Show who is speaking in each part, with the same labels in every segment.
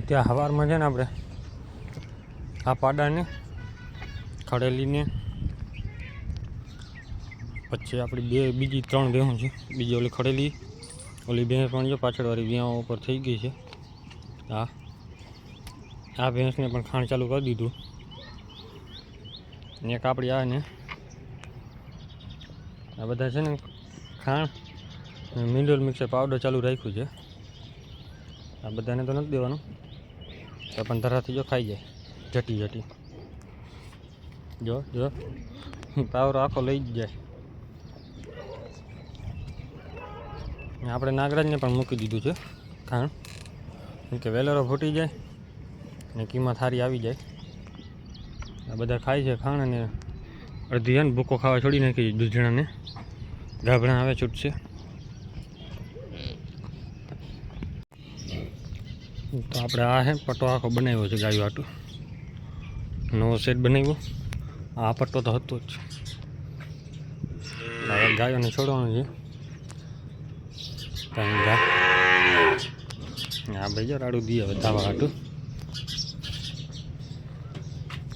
Speaker 1: ત્યાં સવારમાં છે ને આપણે આ પાડાને, ખડેલીને, પછી આપણી બે, બીજી ત્રણ ભેહું છે. બીજી ઓલી ખડેલી, ઓલી ભેંસ પણ છે પાછળવાળી વ્યાં ઉપર થઈ ગઈ છે. હા આ ભેંસને પણ ખાણ ચાલુ કરી દીધું. ને કાપડી આ ને, આ બધા છે ને ખાણ, મિનરલ મિક્સર પાવડર ચાલુ રાખ્યું છે. આ બધાને તો નથી દેવાનું. તો પણ ધરાથી જો ખાઈ જાય. જટી જટી. જો જો. પાવરો આખો લઈ જ જાય. આપણે નાગરાજને પણ મૂકી દીધું છે. ખાણ. કે વેલરો ફૂટી જાય ને કિંમત સારી આવી જાય. આ બધા ખાય છે ખાણ અને અડધી ભૂકો ખાવા છોડી નાખી દૂધણાને ગાભણા આવે, છૂટશે. તો આપણે આ હે, પટ્ટો આખો બનાવ્યો છે ગાયો આટું. નવો સેટ બનાવ્યો. આ પટ્ટો તો હતો જ. ગાયોને છોડવાનું છે. આ ભાઈ જો રાડું દી હવે ધાવા હાટું.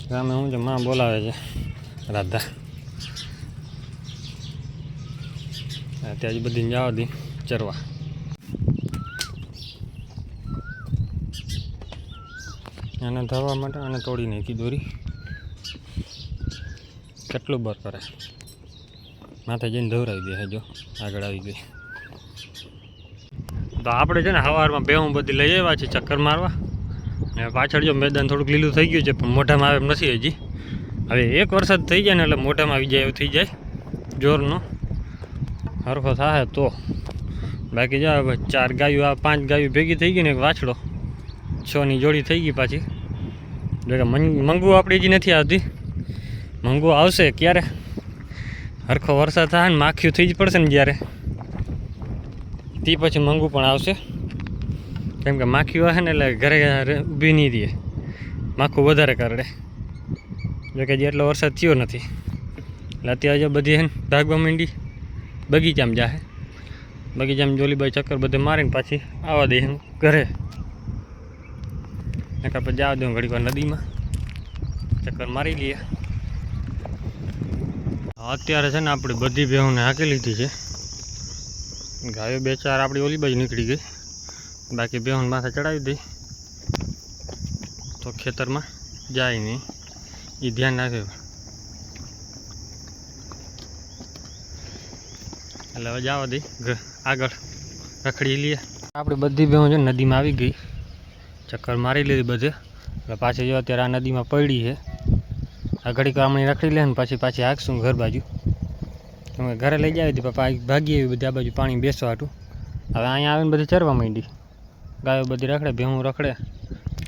Speaker 1: ગામે શું છે, માં બોલાવે છે. રાધા. ત્યાં જ બધી જવા દી, ચરવા. એને ધરવા માટે આને તોડી નાખી દોરી. કેટલું બર કરે? માથે જઈને ધવરાવી દે જો, આગળ આવી ગઈ. તો આપણે છે ને સવારમાં બેહું બધી લઈ આવ્યા છે ચક્કર મારવા. ને પાછળ જો મેદાન થોડુંક લીલું થઈ ગયું છે, પણ મોઢામાં આવે એમ નથી હજી. હવે એક વરસાદ થઈ જાય ને એટલે મોઢામાં આવી જાય એવું થઈ જાય, જોરનો. હરખો થાય તો. બાકી જાવ ચાર ગાયું, આ પાંચ ગાયું ભેગી થઈ ગઈ ને એક વાછડો. છની જોડી થઈ ગઈ પાછી. એટલે મંગુ આપણી હજી નથી આવતી. મંગુ આવશે ક્યારે? હરખો વરસાદ થાય ને માખ્યું થઈ જ પડશે ને જ્યારે. તે પછી મંગુ પણ આવશે. કેમ કે માખીઓ હે ને એટલે ઘરે ઊભી નહીં દે માખું વધારે કરડે. જોકે જે એટલો વરસાદ થયો નથી. એટલે અત્યારે જો બધી હે ભાગવા માંડી. બગીચામાં જાહે. બગીચામાં જોલીબાઈ, ચક્કર બધે મારીને પાછી આવવા દે ઘરે. નકર પછી જવા દઉં ઘડીક વાર નદીમાં. ચક્કર મારી લઈએ. અત્યારે છે ને આપણે બધી ભેહોને હાંકી લીધી છે. ગાયો બે ચાર આપણી ઓલી બાજુ નીકળી ગઈ. બાકી બેહોન માથે ચડાવી દઈ. તો ખેતરમાં જાય નહીં. એ ધ્યાન રાખે. એટલે હવે જવા દઈ. આગળ રખડી લઈએ. આપણે બધી બેહો છે નદીમાં આવી ગઈ. ચક્કર મારી લીધી બધે. એટલે પાછી જો અત્યારે આ નદીમાં પડી છે, આ ઘડીક આમણી રખડી લે ને પછી પાછી હાંકશું ઘર બાજુ. અમે ઘરે લઈ જાવી હતી, પપ્પા ભાગી આવી બધી આ બાજુ પાણી બેસવા હાટું. હવે અહીંયા આવીને બધી ચરવા માંડી. ગાયો બધી રખડે, ભેહું રખડે.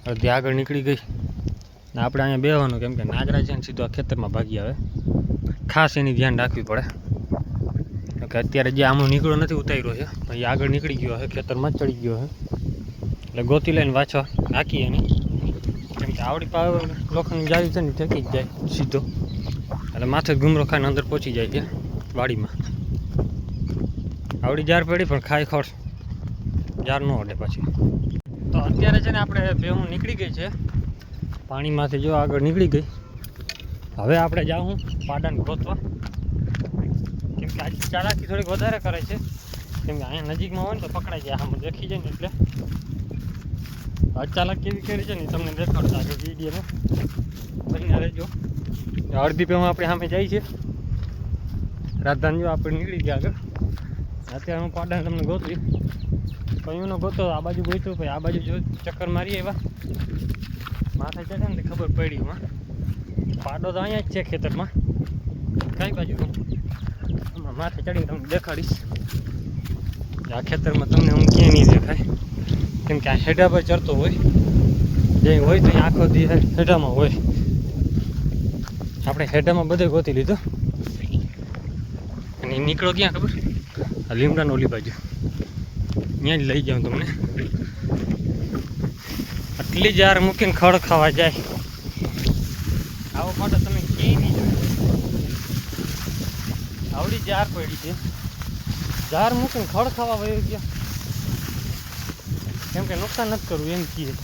Speaker 1: અડધી આગળ નીકળી ગઈ. ને આપણે અહીંયા બેહવાનું કેમ કે નાગરા છે ને સીધો ખેતરમાં ભાગી આવે. ખાસ એની ધ્યાન રાખવી પડે. કે અત્યારે જે આમનો નીકળો નથી, ઉતાર્યો છે. એ આગળ નીકળી ગયો છે, ખેતરમાં ચડી ગયો છે. એટલે ગોતી લઈને પાછો નાખી એની કેમ કે આવડી પાવ લોખંડ જાળી છે ને ઠેકી જ જાય સીધો. એટલે માથે ગુમરો ખાઈને અંદર પહોંચી જાય છે વાડીમાં. આવડી જાર પડી પણ ખાઈ ખોટ જાર ન અડે પછી. તો અત્યારે છે ને આપણે ભેહું નીકળી ગઈ છે. પાણીમાંથી જો આગળ નીકળી ગઈ. હવે આપણે જાઉં પાડાને ગોતવા. કેમ કે આજે ચાલાકી થોડીક વધારે કરે છે. કેમ કે અહીંયા નજીકમાં હોય ને તો પકડાઈ જાય, આમ દેખી જાય ને એટલે. અચાનક કેવી કરી છે ને તમને દેખાડતા આગળ વિડીયોમાં બનીને રહેજો. અડધી પેમાં આપણે સામે જાય છે. રાજધાન જો આપણે નીકળી ગયા આગળ. અત્યારે હું પાડાને તમને ગોતવી. કયું ન ગોતો, આ બાજુ ગોત્યું, પછી આ બાજુ જો ચક્કર મારી આવ્યા. માથે ચડે ને ખબર પડી એમાં. પાડો તો અહીંયા જ છે ખેતરમાં. કઈ બાજુ? માથે ચડીને તમને દેખાડીશ. આ ખેતરમાં તમને હું ક્યાંય નહીં દેખાય. કેમ કે આ હેડા પર ચડતો હોય. જે હોય તો આખો દી હેઢામાં હોય. આપણે હેઢામાં બધે ગોતી લીધો. અને નીકળો ક્યાં ખબર? આ લીમડાનો ઓલી બાજુ. ત્યાં જ લઈ જાઉં તમને. આટલી જાર મૂકીને ખડ ખાવા જાય. આવો પાટો તમે ક્યાંય નહીં જોયો. આવડી જાર પડી છે. જાર મૂકીને ખડ ખાવા વયો ગયા. કેમ કે નુકસાન નથી કરવું, એમ કહીએ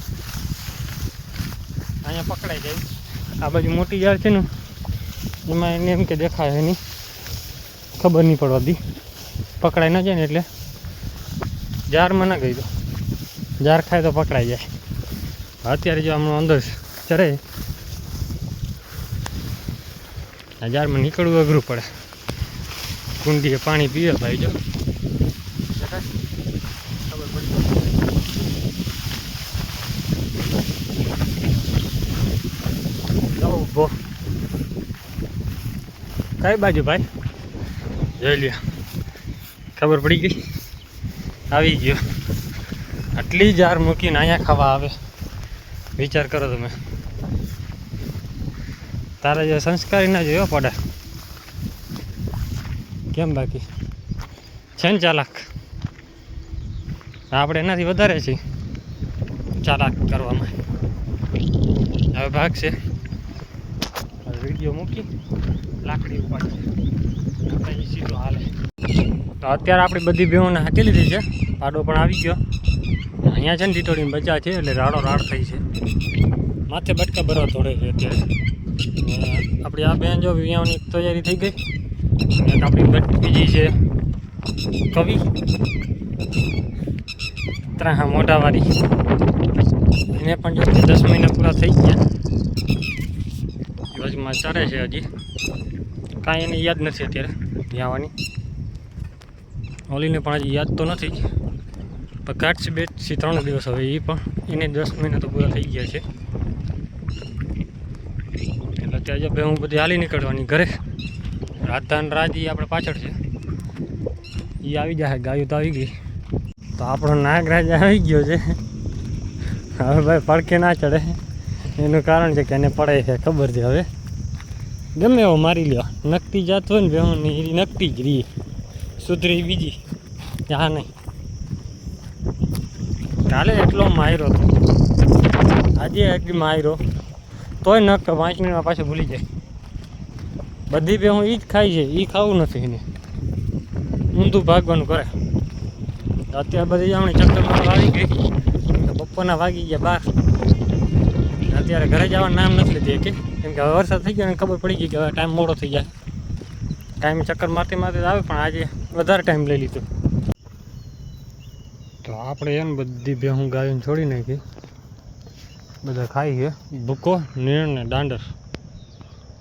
Speaker 1: અહીંયા પકડાઈ જાય આ બાજુ મોટી ઝાડ છે ને, એમાં એને એમ કે દેખાય એની ખબર નહીં પડવાથી પકડાઈ ન જાય ને એટલે જારમાં ના ગઈ તો. જાર ખાય તો પકડાઈ જાય. અત્યારે જો હમણાં અંદર ચરે. આ ઝારમાં નીકળવું અઘરું પડે. કુંડીએ પાણી પીવે ભાઈ જો દેખાય? ખબર પડી જાઓ ઊભો કઈ બાજુ ભાઈ? જોઈ લ્યો. ખબર પડી ગઈ? આવી ગયો. આટલી જાર મૂકીને અહીંયા ખાવા આવે. વિચાર કરો તમે. તારા જે સંસ્કારી ના જોયો પડે? કેમ બાકી? છે ને ચાલાક? આપણે એનાથી વધારે છીએ ચાલાક કરવામાં. હવે ભાગ છે. વીડિયો મૂકી લાકડી ઉપાડી પછી સીધો હાલે. તો અત્યારે આપણી બધી બેહોને હાંકી લીધી છે. પાડો પણ આવી ગયો. અહીંયા છે ને ટીટોડીને બચા છે એટલે રાડો રાડ થઈ છે. માથે બટકા ભરવા તોડે છે અત્યારે. આપણી આ બહેન જો વિયાઓની તૈયારી થઈ ગઈ. એક આપણી બીજી છે કવિ. ત્રણ મોઢાવાળી. એને પણ જો દસ મહિના પૂરા થઈ ગયા. દિવસમાં ચાલે છે હજી. કાંઈ એને યાદ નથી અત્યારે આવવાની. ઓલીને પણ હજી યાદ તો નથી. પણ કાઢશે બેથી ત્રણ દિવસ હવે એ પણ, એને દસ મહિના તો પૂરા થઈ ગયા છે. એટલે ત્યાં જો હું બધી હાલી નીકળવાની ઘરે. રાજધાન રાજ એ આપણે પાછળ છે. એ આવી જાય ગાયું તો આવી ગઈ. તો આપણો નાગરાજ આવી ગયો છે. હવે ભાઈ પડખે ના ચડે. એનું કારણ છે કે એને પડે છે, ખબર છે હવે. ગમે એવો મારી લ્યો. નકતી જાત હોય ને બેહુની એ નકતી જ રહી સુધરી બીજી. હા નહીં. કાલે એટલો માયરો આજે એક માયરો. તોય નક પાંચ મિનિટમાં પાછું ભૂલી જાય. બધી બે હું એ જ ખાઈ છે એ ખાવું નથી એને. ઊંધું ભાગવાનું કરે. અત્યારે બધી આપણે ચક્કર આવી ગઈ. બપોરના વાગી ગયા બાર. અત્યારે ઘરે જવાનું નામ નથી લીધી કે કેમ કે હવે વરસાદ થઈ ગયો અને ખબર પડી ગઈ કે હવે ટાઈમ મોડો થઈ જાય. ટાઈમ ચક્કર મારતી મારતી આવે, પણ આજે વધારે ટાઈમ લઈ લીધો. તો આપણે એને બધી ભેહું ગાયોને છોડી નાખી. બધા ખાઈ છે. ભૂકો, નીણ ને દાંડર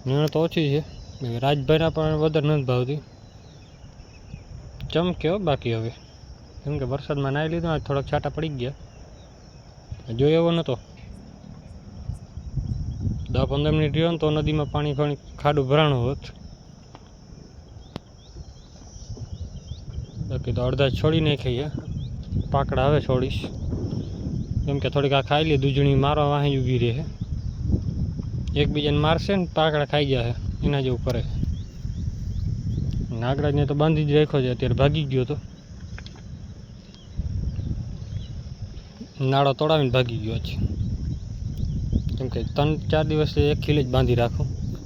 Speaker 1: નીણ તો ઓછી છે. રાજભાઈના પણ વધારે નથી ભાવતી. ચમક્યો બાકી હવે. કેમ કે વરસાદમાં નાહી લીધો થોડાક છાંટા પડી ગયા. જોયો એવો નહોતો દસ પંદર મિનિટ રહ્યો ને તો નદીમાં પાણી પાણી ખાડું ભરાણું હોત. બાકી તો અડધા છોડી નાખીએ. પાકડા હવે છોડીશ. કેમ કે થોડીક આ ખાઈ લે, દૂજણી મારવા વાહી ઊભી રહે. એકબીજાને મારશે ને પાકડા ખાઈ ગયા છે એના જેવું કરે. નાગરાજને તો બાંધી જ રાખ્યો છે, અત્યારે ભાગી ગયો તો. નાળો તોડાવીને ભાગી ગયો છે. કેમ કે ત્રણ ચાર દિવસ એક ખીલે જ બાંધી રાખો.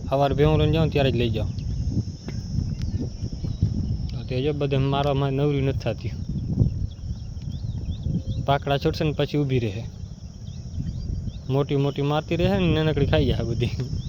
Speaker 1: સવારે ભેહું લઈને જાઉં ત્યારે જ લઈ જાઓ. તો જો બધે મારવામાં નવરી નથી થતી. પાકડા છૂટશે ને પછી ઊભી રહે. મોટી મોટી મારતી રહે ને નાનકડી ખાઈ જાય બધી.